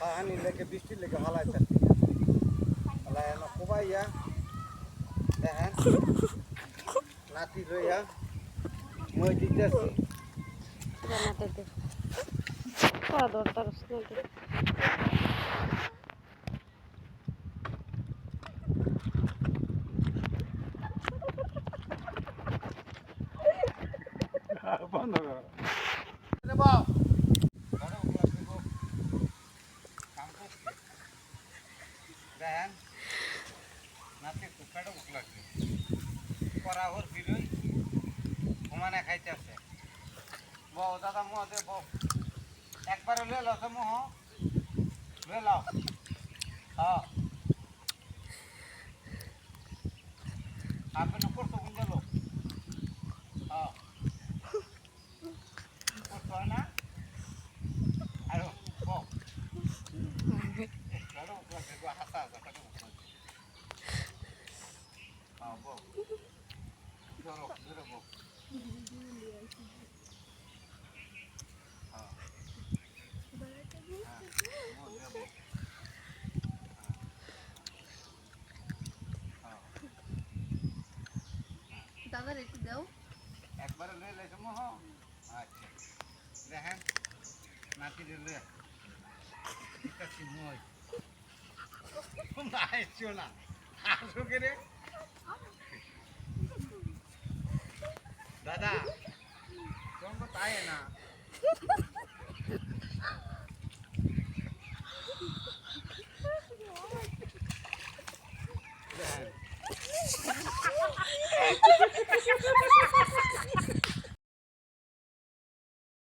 পানি লেগে বৃষ্টির লেগে ভালাই চাচ্ছি ভালাই না কোবাইয়া দেখেন। নাতি লইয়া মই দিতেছি। দরকার বন্ধ একবারে লয়ে তো মোহ লয়ে লও হ্যাঁ আপনি করতো দাদা একটু দাও একবারে লয়ে লেছে মোহ। আচ্ছা। দেখেন নাতি লয়ে। দাদা তোমাকে তাই না?